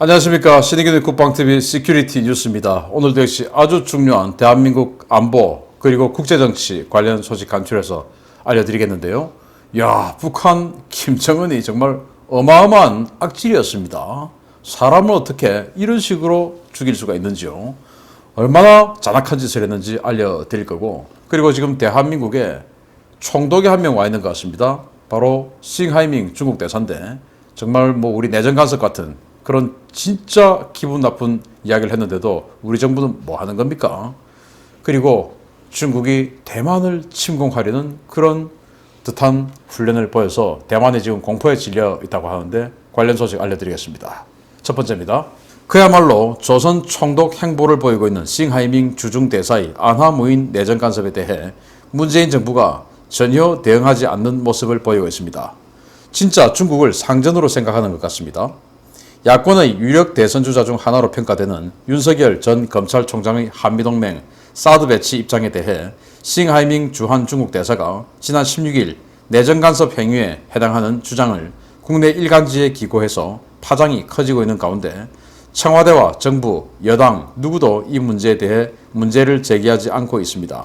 안녕하십니까 신의균의 국방TV 시큐리티 뉴스입니다. 오늘도 역시 아주 중요한 대한민국 안보 그리고 국제정치 관련 소식 간추려서 알려드리겠는데요. 야 북한 김정은이 정말 어마어마한 악질이었습니다. 사람을 어떻게 이런 식으로 죽일 수가 있는지요. 얼마나 잔악한 짓을 했는지 알려드릴 거고 그리고 지금 대한민국에 총독이 한 명 와 있는 것 같습니다. 바로 싱하이밍 중국 대사인데 정말 뭐 우리 내정 간섭 같은 그런 진짜 기분 나쁜 이야기를 했는데도 우리 정부는 뭐 하는 겁니까? 그리고 중국이 대만을 침공하려는 그런 듯한 훈련을 보여서 대만이 지금 공포에 질려 있다고 하는데 관련 소식 알려드리겠습니다. 첫 번째입니다. 그야말로 조선 총독 행보를 보이고 있는 싱하이밍 주중 대사의 안하무인 내정 간섭에 대해 문재인 정부가 전혀 대응하지 않는 모습을 보이고 있습니다. 진짜 중국을 상전으로 생각하는 것 같습니다. 야권의 유력 대선 주자 중 하나로 평가되는 윤석열 전 검찰총장의 한미동맹 사드 배치 입장에 대해 싱하이밍 주한 중국 대사가 지난 16일 내정 간섭 행위에 해당하는 주장을 국내 일간지에 기고해서 파장이 커지고 있는 가운데 청와대와 정부, 여당 누구도 이 문제에 대해 문제를 제기하지 않고 있습니다.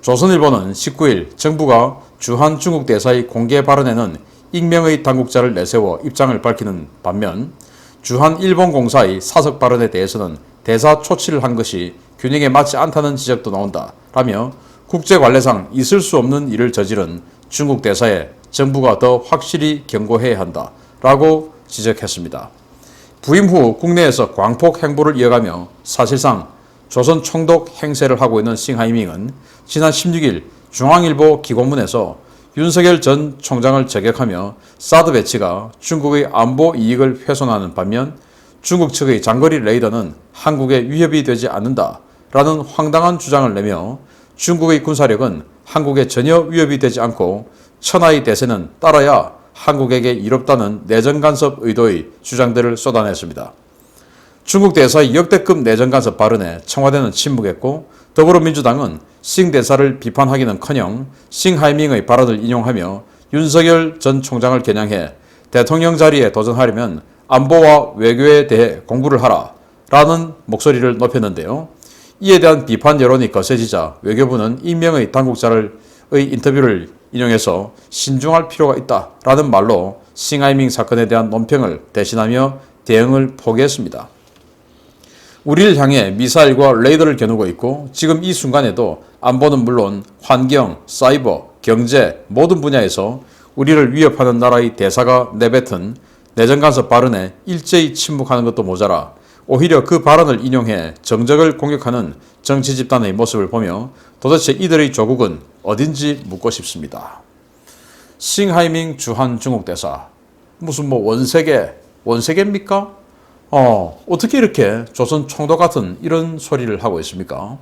조선일보는 19일 정부가 주한 중국 대사의 공개 발언에는 익명의 당국자를 내세워 입장을 밝히는 반면 주한 일본 공사의 사석 발언에 대해서는 대사 초치를 한 것이 균형에 맞지 않다는 지적도 나온다. 라며 국제 관례상 있을 수 없는 일을 저지른 중국 대사에 정부가 더 확실히 경고해야 한다. 라고 지적했습니다. 부임 후 국내에서 광폭 행보를 이어가며 사실상 조선 총독 행세를 하고 있는 싱하이밍은 지난 16일 중앙일보 기고문에서 윤석열 전 총장을 저격하며 사드 배치가 중국의 안보 이익을 훼손하는 반면 중국 측의 장거리 레이더는 한국에 위협이 되지 않는다라는 황당한 주장을 내며 중국의 군사력은 한국에 전혀 위협이 되지 않고 천하의 대세는 따라야 한국에게 이롭다는 내정 간섭 의도의 주장들을 쏟아냈습니다. 중국 대사의 역대급 내정 간섭 발언에 청와대는 침묵했고 더불어민주당은 싱 대사를 비판하기는커녕 싱하이밍의 발언을 인용하며 윤석열 전 총장을 겨냥해 대통령 자리에 도전하려면 안보와 외교에 대해 공부를 하라 라는 목소리를 높였는데요. 이에 대한 비판 여론이 거세지자 외교부는 익명의 당국자의 인터뷰를 인용해서 신중할 필요가 있다라는 말로 싱하이밍 사건에 대한 논평을 대신하며 대응을 포기했습니다. 우리를 향해 미사일과 레이더를 겨누고 있고 지금 이 순간에도 안보는 물론 환경, 사이버, 경제 모든 분야에서 우리를 위협하는 나라의 대사가 내뱉은 내정 간섭 발언에 일제히 침묵하는 것도 모자라 오히려 그 발언을 인용해 정적을 공격하는 정치 집단의 모습을 보며 도대체 이들의 조국은 어딘지 묻고 싶습니다. 싱하이밍 주한 중국 대사 무슨 뭐 원세계 원세계입니까? 어, 어떻게 이렇게 조선 총독 같은 이런 소리를 하고 있습니까?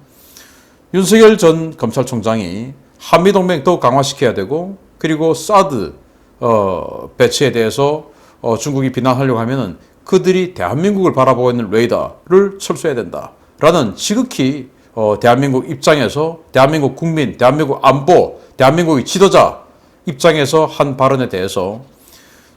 윤석열 전 검찰총장이 한미동맹 더 강화시켜야 되고, 그리고 사드, 어, 배치에 대해서 어, 중국이 비난하려고 하면은 그들이 대한민국을 바라보고 있는 레이더를 철수해야 된다. 라는 지극히 어, 대한민국 입장에서 대한민국 국민, 대한민국 안보, 대한민국의 지도자 입장에서 한 발언에 대해서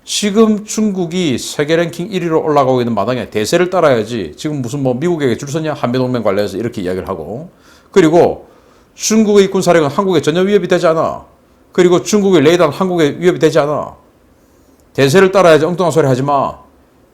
지금 중국이 세계 랭킹 1위로 올라가고 있는 마당에 대세를 따라야지 지금 무슨 뭐 미국에게 줄 서냐? 한미동맹 관련해서 이렇게 이야기를 하고. 그리고 중국의 군사력은 한국에 전혀 위협이 되지 않아. 그리고 중국의 레이더는 한국에 위협이 되지 않아. 대세를 따라야지 엉뚱한 소리 하지 마.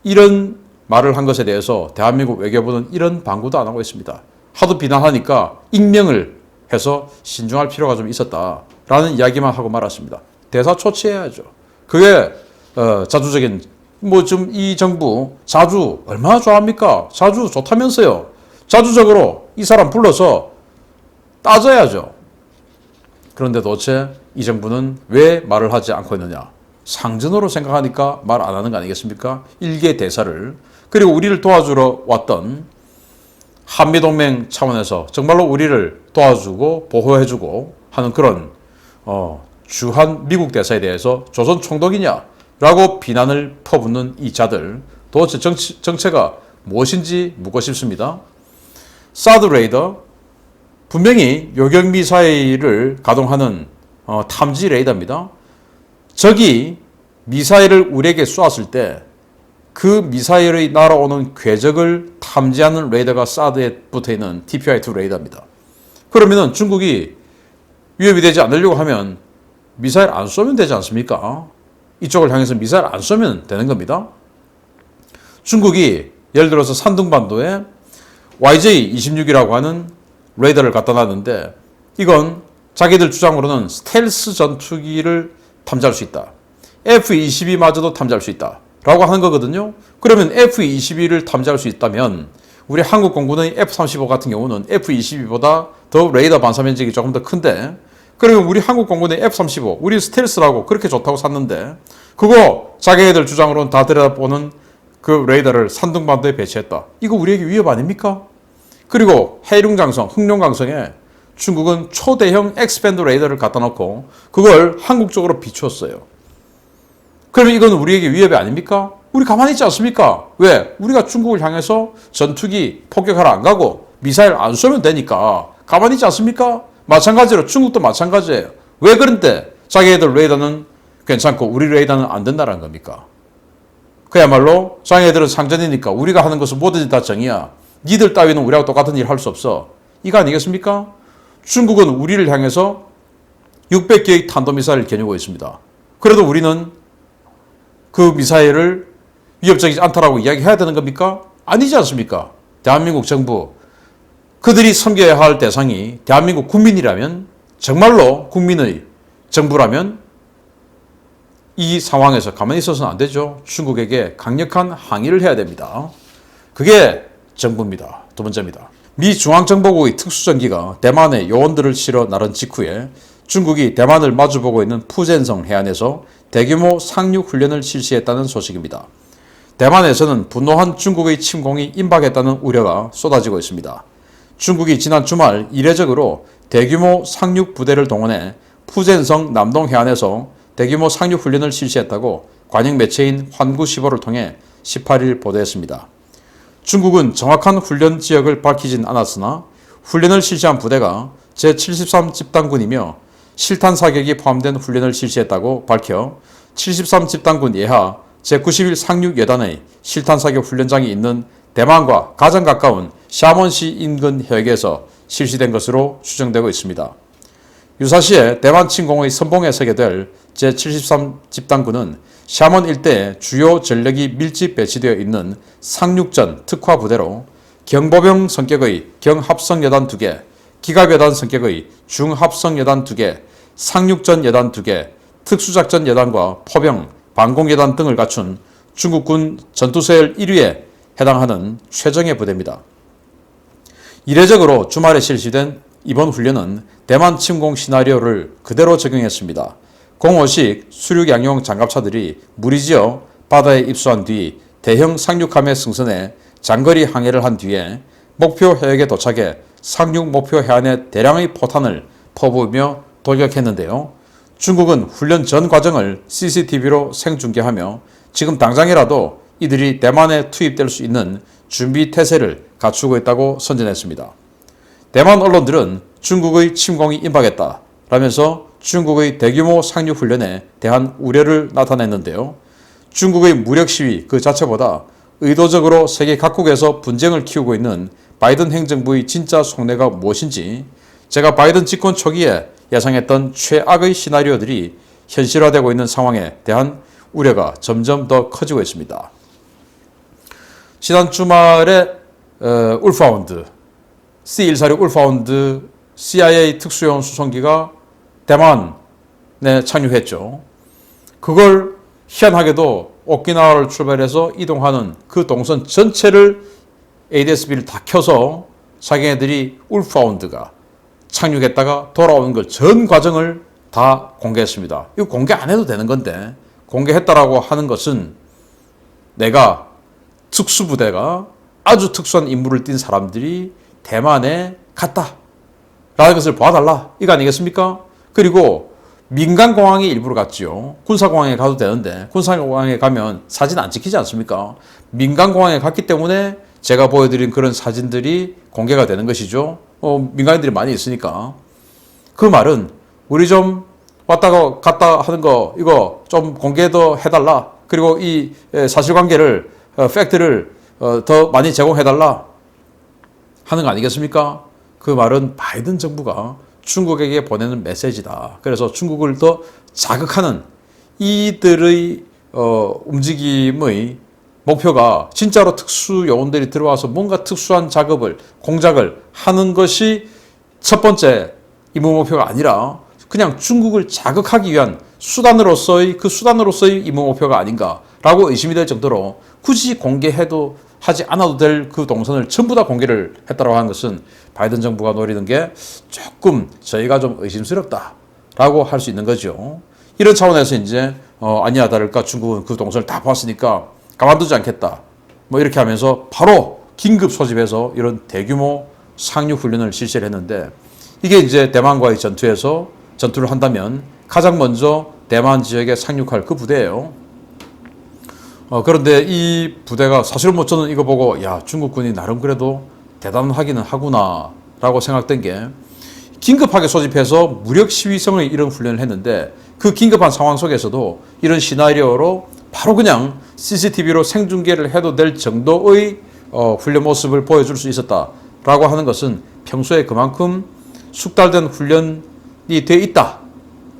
이런 말을 한 것에 대해서 대한민국 외교부는 이런 방구도 안 하고 있습니다. 하도 비난하니까 익명을 해서 신중할 필요가 좀 있었다라는 이야기만 하고 말았습니다. 대사 초치해야죠. 그게 어, 자주적인 뭐 지금 이 정부 자주 얼마나 좋아합니까? 자주 좋다면서요. 자주적으로 이 사람 불러서 따져야죠. 그런데 도대체 이 정부는 왜 말을 하지 않고 있느냐? 상전으로 생각하니까 말 안 하는 거 아니겠습니까? 일개 대사를 그리고 우리를 도와주러 왔던 한미동맹 차원에서 정말로 우리를 도와주고 보호해주고 하는 그런 어, 주한 미국 대사에 대해서 조선 총독이냐? 라고 비난을 퍼붓는 이 자들 도대체 정치, 정체가 무엇인지 묻고 싶습니다. 사드 레이더 분명히 요격 미사일을 가동하는 어, 탐지 레이더입니다. 적이 미사일을 우리에게 쏘았을 때 그 미사일의 날아오는 궤적을 탐지하는 레이더가 사드에 붙어 있는 TPY-2 레이더입니다. 그러면은 중국이 위협이 되지 않으려고 하면 미사일 안 쏘면 되지 않습니까? 이쪽을 향해서 미사일 안 쏘면 되는 겁니다. 중국이 예를 들어서 산둥반도에 YJ-26이라고 하는 레이더를 갖다 놨는데 이건 자기들 주장으로는 스텔스 전투기를 탐지할 수 있다. F-22마저도 탐지할 수 있다. 라고 하는 거거든요. 그러면 F-22를 탐지할 수 있다면 우리 한국 공군의 F-35 같은 경우는 F-22보다 더 레이더 반사 면적이 조금 더 큰데 그러면 우리 한국 공군의 F-35 우리 스텔스라고 그렇게 좋다고 샀는데 그거 자기네들 주장으로는 다 들여다보는 그 레이더를 산둥반도에 배치했다. 이거 우리에게 위협 아닙니까? 그리고 해룡장성, 흑룡강성에 중국은 초대형 엑스밴드 레이더를 갖다 놓고 그걸 한국 쪽으로 비추었어요. 그러면 이건 우리에게 위협이 아닙니까? 우리 가만히 있지 않습니까? 왜? 우리가 중국을 향해서 전투기 폭격하러 안 가고 미사일 안 쏘면 되니까 가만히 있지 않습니까? 마찬가지로 중국도 마찬가지예요. 왜 그런데 자기네들 레이더는 괜찮고 우리 레이더는 안 된다는 겁니까? 그야말로 자기네들은 상전이니까 우리가 하는 것은 뭐든지 다 정이야. 니들 따위는 우리하고 똑같은 일 할 수 없어. 이거 아니겠습니까? 중국은 우리를 향해서 600개의 탄도미사일을 겨누고 있습니다. 그래도 우리는 그 미사일을 위협적이지 않다라고 이야기해야 되는 겁니까? 아니지 않습니까? 대한민국 정부 그들이 섬겨야 할 대상이 대한민국 국민이라면 정말로 국민의 정부라면 이 상황에서 가만히 있어서는 안 되죠. 중국에게 강력한 항의를 해야 됩니다. 그게 정부입니다. 두 번째입니다. 미 중앙정보국의 특수전기가 대만에 요원들을 실어 나른 직후에 중국이 대만을 마주보고 있는 푸젠성 해안에서 대규모 상륙 훈련을 실시했다는 소식입니다. 대만에서는 분노한 중국의 침공이 임박했다는 우려가 쏟아지고 있습니다. 중국이 지난 주말 이례적으로 대규모 상륙 부대를 동원해 푸젠성 남동 해안에서 대규모 상륙 훈련을 실시했다고 관영 매체인 환구시보를 통해 18일 보도했습니다. 중국은 정확한 훈련 지역을 밝히진 않았으나 훈련을 실시한 부대가 제73집단군이며 실탄 사격이 포함된 훈련을 실시했다고 밝혀 73집단군 예하 제91 상륙여단의 실탄 사격 훈련장이 있는 대만과 가장 가까운 샤먼시 인근 해역에서 실시된 것으로 추정되고 있습니다. 유사시에 대만 침공의 선봉에 서게 될 제73 집단군은 샤먼 일대에 주요 전력이 밀집 배치되어 있는 상륙전 특화 부대로 경보병 성격의 경합성 여단 2개, 기갑 여단 성격의 중합성 여단 2개, 상륙전 여단 2개, 특수작전 여단과 포병, 방공 여단 등을 갖춘 중국군 전투서열 1위에 해당하는 최정예 부대입니다. 이례적으로 주말에 실시된 이번 훈련은 대만 침공 시나리오를 그대로 적용했습니다. 공호식 수륙 양용 장갑차들이 무리지어 바다에 입수한 뒤 대형 상륙함에 승선해 장거리 항해를 한 뒤에 목표 해역에 도착해 상륙 목표 해안에 대량의 포탄을 퍼부으며 돌격했는데요. 중국은 훈련 전 과정을 CCTV로 생중계하며 지금 당장이라도 이들이 대만에 투입될 수 있는 준비 태세를 갖추고 있다고 선전했습니다. 대만 언론들은 중국의 침공이 임박했다 라면서 중국의 대규모 상륙 훈련에 대한 우려를 나타냈는데요. 중국의 무력 시위 그 자체보다 의도적으로 세계 각국에서 분쟁을 키우고 있는 바이든 행정부의 진짜 속내가 무엇인지 제가 바이든 집권 초기에 예상했던 최악의 시나리오들이 현실화되고 있는 상황에 대한 우려가 점점 더 커지고 있습니다. 지난 주말에 어, 울파운드 C146 울파운드 CIA 특수요원 수송기가 대만에 착륙했죠. 그걸 희한하게도 오키나와를 출발해서 이동하는 그 동선 전체를 ADS-B를 다 켜서 자기네들이 울파운드가 착륙했다가 돌아오는 걸 전 과정을 다 공개했습니다. 이거 공개 안 해도 되는 건데 공개했다라고 하는 것은 내가 특수부대가 아주 특수한 임무를 띈 사람들이 대만에 갔다. 라는 것을 봐달라. 이거 아니겠습니까? 그리고 민간 공항에 일부러 갔지요. 군사 공항에 가도 되는데, 군사 공항에 가면 사진 안 찍히지 않습니까? 민간 공항에 갔기 때문에 제가 보여드린 그런 사진들이 공개가 되는 것이죠. 어, 민간인들이 많이 있으니까. 그 말은 우리 좀 왔다가 갔다 하는 거 이거 좀 공개도 해달라. 그리고 이 사실관계를 어, 팩트를 어, 더 많이 제공해달라 하는 거 아니겠습니까? 그 말은 바이든 정부가 중국에게 보내는 메시지다. 그래서 중국을 더 자극하는 이들의 어, 움직임의 목표가 진짜로 특수 요원들이 들어와서 뭔가 특수한 작업을 공작을 하는 것이 첫 번째 임무 목표가 아니라 그냥 중국을 자극하기 위한 수단으로서의 그 수단으로서의 임무 목표가 아닌가라고 의심이 될 정도로 굳이 공개해도 하지 않아도 될 그 동선을 전부 다 공개를 했다고 하는 것은 바이든 정부가 노리는 게 조금 저희가 좀 의심스럽다라고 할 수 있는 거죠. 이런 차원에서 이제 어, 아니야 다를까 중국은 그 동선을 다 봤으니까 가만두지 않겠다. 뭐 이렇게 하면서 바로 긴급 소집해서 이런 대규모 상륙 훈련을 실시를 했는데 이게 이제 대만과의 전투에서 전투를 한다면 가장 먼저 대만 지역에 상륙할 그 부대예요. 어, 그런데 이 부대가 사실은 뭐 저는 이거 보고 야 중국군이 나름 그래도 대단하기는 하구나라고 생각된 게 긴급하게 소집해서 무력 시위성의 이런 훈련을 했는데 그 긴급한 상황 속에서도 이런 시나리오로 바로 그냥 CCTV로 생중계를 해도 될 정도의 어, 훈련 모습을 보여줄 수 있었다라고 하는 것은 평소에 그만큼 숙달된 훈련이 돼 있다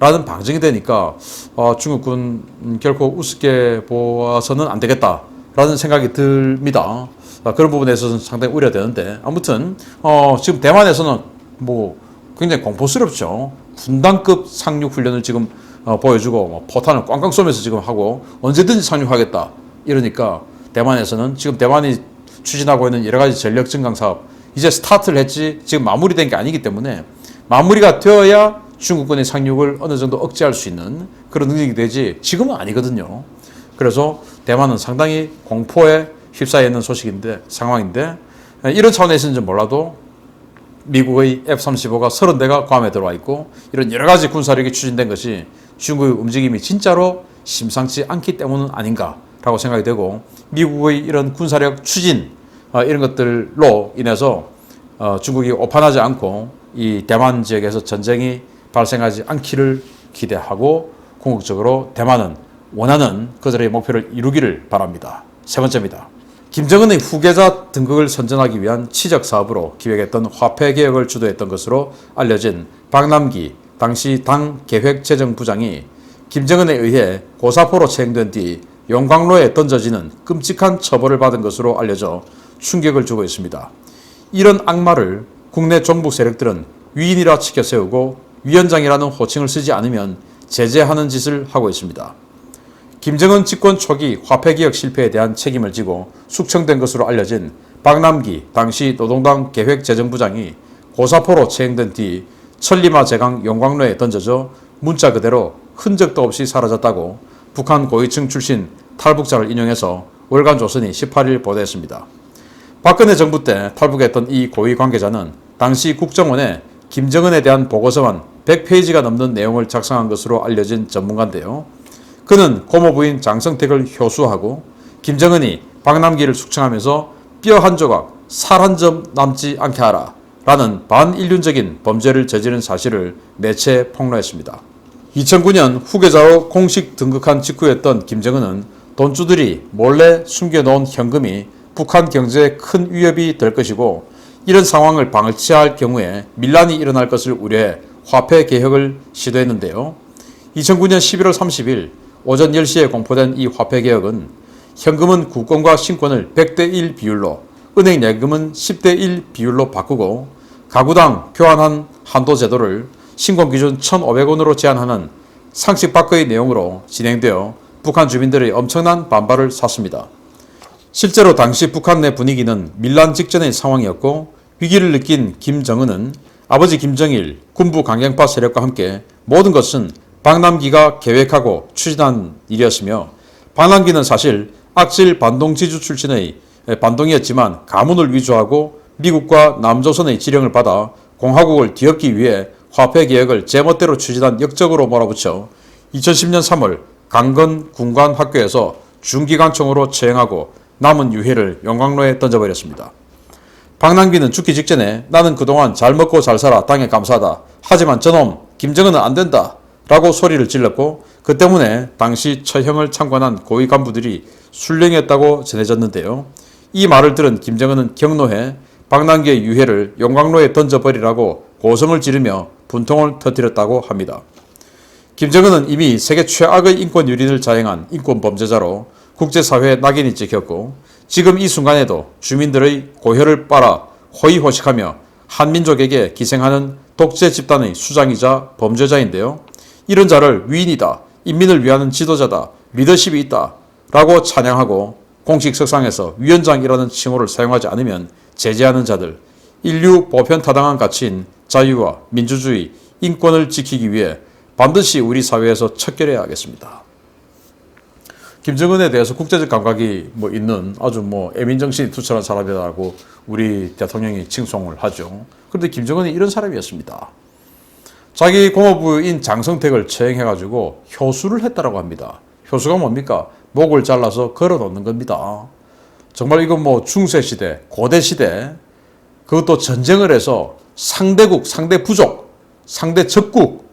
라는 방증이 되니까 어, 중국군 음, 결코 우습게 보아서는 안 되겠다라는 생각이 듭니다. 아, 그런 부분에 있어서는 상당히 우려되는데 아무튼 어, 지금 대만에서는 뭐 굉장히 공포스럽죠. 군단급 상륙 훈련을 지금 어, 보여주고 뭐 포탄을 꽝꽝 쏘면서 지금 하고 언제든지 상륙하겠다 이러니까 대만에서는 지금 대만이 추진하고 있는 여러 가지 전력 증강 사업 이제 스타트를 했지 지금 마무리된 게 아니기 때문에 마무리가 되어야 중국군의 상륙을 어느 정도 억제할 수 있는 그런 능력이 되지 지금은 아니거든요. 그래서 대만은 상당히 공포에 휩싸여 있는 소식인데 상황인데 이런 차원에서는 좀 몰라도 미국의 F-35가 30대가 괌에 들어와 있고 이런 여러 가지 군사력이 추진된 것이 중국의 움직임이 진짜로 심상치 않기 때문은 아닌가라고 생각이 되고 미국의 이런 군사력 추진 어, 이런 것들로 인해서 어, 중국이 오판하지 않고 이 대만 지역에서 전쟁이 발생하지 않기를 기대하고 궁극적으로 대만은 원하는 그들의 목표를 이루기를 바랍니다. 세 번째입니다. 김정은의 후계자 등극을 선전하기 위한 치적 사업으로 기획했던 화폐 개혁을 주도했던 것으로 알려진 박남기 당시 당 계획재정부장이 김정은에 의해 고사포로 체행된 뒤 용광로에 던져지는 끔찍한 처벌을 받은 것으로 알려져 충격을 주고 있습니다. 이런 악마를 국내 종북 세력들은 위인이라 치켜 세우고 위원장이라는 호칭을 쓰지 않으면 제재하는 짓을 하고 있습니다. 김정은 집권 초기 화폐개혁 실패에 대한 책임을 지고 숙청된 것으로 알려진 박남기 당시 노동당 계획재정부장이 고사포로 체행된 뒤 천리마 제강 용광로에 던져져 문자 그대로 흔적도 없이 사라졌다고 북한 고위층 출신 탈북자를 인용해서 월간 조선이 18일 보도했습니다. 박근혜 정부 때 탈북했던 이 고위 관계자는 당시 국정원에 김정은에 대한 보고서만 100페이지가 넘는 내용을 작성한 것으로 알려진 전문가인데요. 그는 고모 부인 장성택을 효수하고 김정은이 박남기를 숙청하면서 뼈 한 조각, 살 한 점 남지 않게 하라 라는 반인륜적인 범죄를 저지른 사실을 매체에 폭로했습니다. 2009년 후계자로 공식 등극한 직후였던 김정은은 돈주들이 몰래 숨겨놓은 현금이 북한 경제에 큰 위협이 될 것이고 이런 상황을 방치할 경우에 밀란이 일어날 것을 우려해 화폐 개혁을 시도했는데요. 2009년 11월 30일 오전 10시에 공포된 이 화폐 개혁은 현금은 국권과 신권을 100대 1 비율로 은행 예금은 10대 1 비율로 바꾸고 가구당 교환한 한도 제도를 신권 기준 1,500원으로 제한하는 상식 밖의 내용으로 진행되어 북한 주민들의 엄청난 반발을 샀습니다. 실제로 당시 북한 내 분위기는 밀란 직전의 상황이었고 위기를 느낀 김정은은 아버지 김정일 군부 강경파 세력과 함께 모든 것은 박남기가 계획하고 추진한 일이었으며 박남기는 사실 악질 반동 지주 출신의 반동이었지만 가문을 위조하고 미국과 남조선의 지령을 받아 공화국을 뒤엎기 위해 화폐 개혁을 제멋대로 추진한 역적으로 몰아붙여 2010년 3월 강건 군관 학교에서 중기관총으로 처형하고 남은 유해를 용광로에 던져버렸습니다. 박남기는 죽기 직전에 나는 그동안 잘 먹고 잘 살아 땅에 감사하다. 하지만 저놈 김정은은 안 된다. 라고 소리를 질렀고 그 때문에 당시 처형을 참관한 고위 간부들이 술령했다고 전해졌는데요. 이 말을 들은 김정은은 경로해 박남기의 유해를 용광로에 던져버리라고 고성을 지르며 분통을 터뜨렸다고 합니다. 김정은은 이미 세계 최악의 인권 유린을 자행한 인권 범죄자로 국제사회에 낙인이 찍혔고 지금 이 순간에도 주민들의 고혈을 빨아 호의호식하며 한민족에게 기생하는 독재 집단의 수장이자 범죄자인데요. 이런 자를 위인이다, 인민을 위하는 지도자다, 리더십이 있다 라고 찬양하고 공식 석상에서 위원장이라는 칭호를 사용하지 않으면 제재하는 자들, 인류 보편타당한 가치인 자유와 민주주의, 인권을 지키기 위해 반드시 우리 사회에서 척결해야 하겠습니다. 김정은에 대해서 국제적 감각이 뭐 있는 아주 뭐 애민정신이 투철한 사람이라고 우리 대통령이 칭송을 하죠. 그런데 김정은이 이런 사람이었습니다. 자기 공업부인 장성택을 처형해가지고 효수를 했다라고 합니다. 효수가 뭡니까? 목을 잘라서 걸어 놓는 겁니다. 정말 이건 뭐 중세 시대, 고대 시대, 그것도 전쟁을 해서 상대국, 상대 부족, 상대 적국에게나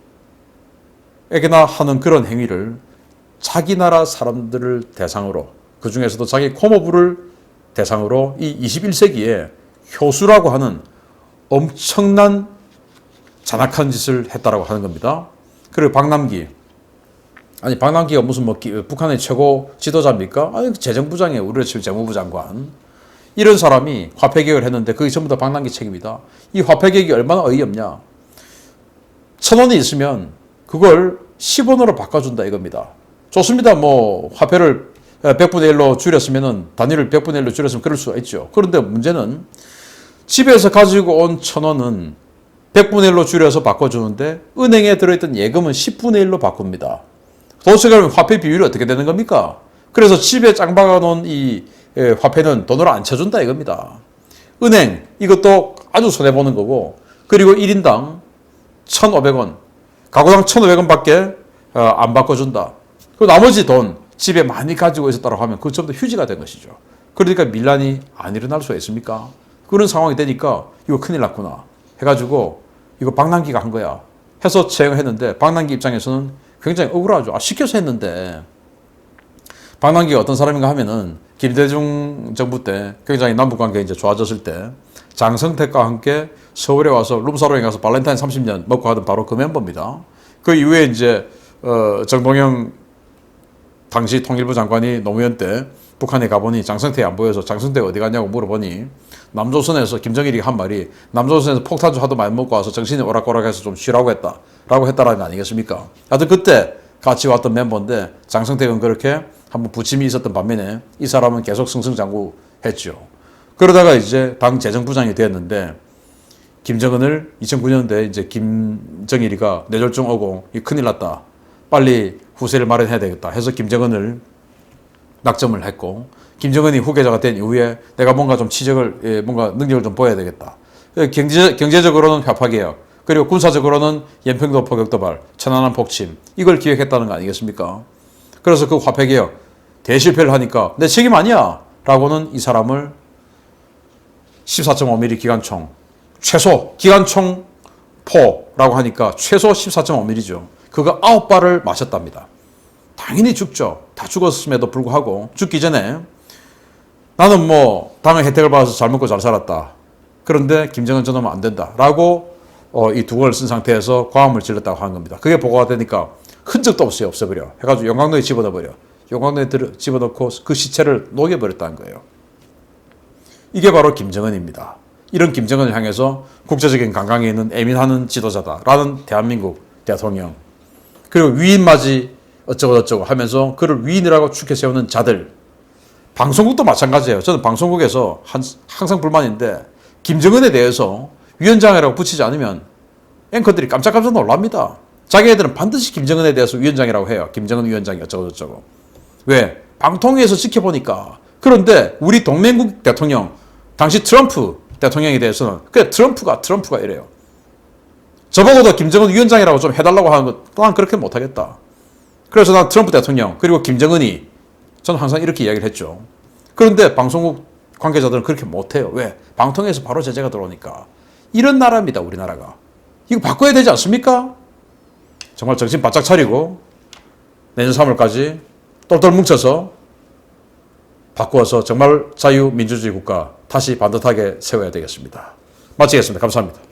하는 그런 행위를 자기 나라 사람들을 대상으로 그 중에서도 자기 코모부를 대상으로 이 21세기에 효수라고 하는 엄청난 잔악한 짓을 했다라고 하는 겁니다. 그리고 박남기 아니 박남기가 무슨 뭐 기- 북한의 최고 지도자입니까? 아니 재정부장이에요. 우리 지금 재무부 장관. 이런 사람이 화폐 개혁을 했는데 그게 전부 다 박남기 책임이다. 이 화폐 개혁이 얼마나 어이없냐? 천 원이 있으면 그걸 10원으로 바꿔준다 이겁니다. 좋습니다. 뭐 화폐를 100분의 1로 줄였으면은 단위를 100분의 1로 줄였으면 그럴 수가 있죠. 그런데 문제는 집에서 가지고 온 천 원은 100분의 1로 줄여서 바꿔주는데 은행에 들어있던 예금은 10분의 1로 바꿉니다. 도대체 그러면 화폐 비율이 어떻게 되는 겁니까? 그래서 집에 짱 박아 놓은 이 예, 화폐는 돈으로 안 쳐준다 이겁니다. 은행 이것도 아주 손해보는 거고 그리고 1인당 1,500원 가구당 1,500원밖에 어, 안 바꿔준다. 그 나머지 돈 집에 많이 가지고 있었다고 하면 그거 전부 다 휴지가 된 것이죠. 그러니까 밀란이 안 일어날 수가 있습니까? 그런 상황이 되니까 이거 큰일 났구나 해가지고 이거 박남기가 한 거야. 해서 채용했는데 박남기 입장에서는 굉장히 억울하죠. 아, 시켜서 했는데 박남기가 어떤 사람인가 하면은 김대중 정부 때 굉장히 남북 관계 이제 좋아졌을 때 장성택과 함께 서울에 와서 룸사롱에 가서 발렌타인 30년 먹고 하던 바로 그 멤버입니다. 그 이후에 이제 어, 정동영 당시 통일부 장관이 노무현 때 북한에 가보니 장성택이 안 보여서 장성택 어디 갔냐고 물어보니 남조선에서 김정일이 한 말이 남조선에서 폭탄주 하도 많이 먹고 와서 정신이 오락가락해서 좀 쉬라고 했다 라고 했다라는 거 아니겠습니까? 하여튼 그때 같이 왔던 멤버인데 장성택은 그렇게 한번 부침이 있었던 반면에 이 사람은 계속 승승장구 했죠. 그러다가 이제 당 재정부장이 되었는데 김정은을 2009년도에 이제 김정일이가 뇌졸중 오고 이 큰일 났다. 빨리 후세를 마련해야 되겠다 해서 김정은을 낙점을 했고 김정은이 후계자가 된 이후에 내가 뭔가 좀 치적을 예, 뭔가 능력을 좀 보여야 되겠다. 예, 경제 경제적으로는 협파개혁 그리고 군사적으로는 연평도 포격 도발, 천안함 폭침 이걸 기획했다는 거 아니겠습니까? 그래서 그 화폐개혁 대실패를 하니까 내 책임 아니야 라고는 이 사람을 14.5mm 기관총 최소 기관총 포라고 하니까 최소 14.5mm죠. 그거 아홉 발을 마셨답니다. 당연히 죽죠. 다 죽었음에도 불구하고 죽기 전에 나는 뭐 당의 혜택을 받아서 잘 먹고 잘 살았다. 그런데 김정은 저놈은 안 된다. 라고 어, 이 두건을 쓴 상태에서 과음을 질렀다고 하는 겁니다. 그게 보고가 되니까 흔적도 없어요. 없애버려. 해가지고 용광로에 집어넣어버려. 용광로에 들어, 집어넣고 그 시체를 녹여버렸다는 거예요. 이게 바로 김정은입니다. 이런 김정은을 향해서 국제적인 관광에 있는 애민하는 지도자다라는 대한민국 대통령 그리고 위인맞이 어쩌고저쩌고 하면서 그를 위인이라고 축해 세우는 자들 방송국도 마찬가지예요. 저는 방송국에서 한- 항상 불만인데 김정은에 대해서 위원장이라고 붙이지 않으면 앵커들이 깜짝깜짝 놀랍니다. 자기네들은 반드시 김정은에 대해서 위원장이라고 해요. 김정은 위원장이 어쩌고저쩌고. 왜? 방통위에서 지켜보니까. 그런데 우리 동맹국 대통령, 당시 트럼프 대통령에 대해서는 그래 트럼프가 트럼프가 이래요. 저보고도 김정은 위원장이라고 좀 해달라고 하는 것, 난 그렇게 못하겠다. 그래서 난 트럼프 대통령, 그리고 김정은이 저는 항상 이렇게 이야기를 했죠. 그런데 방송국 관계자들은 그렇게 못해요. 왜? 방통위에서 바로 제재가 들어오니까. 이런 나라입니다, 우리나라가. 이거 바꿔야 되지 않습니까? 정말 정신 바짝 차리고 내년 3월까지 똘똘 뭉쳐서 바꾸어서 정말 자유민주주의 국가 다시 반듯하게 세워야 되겠습니다. 마치겠습니다. 감사합니다.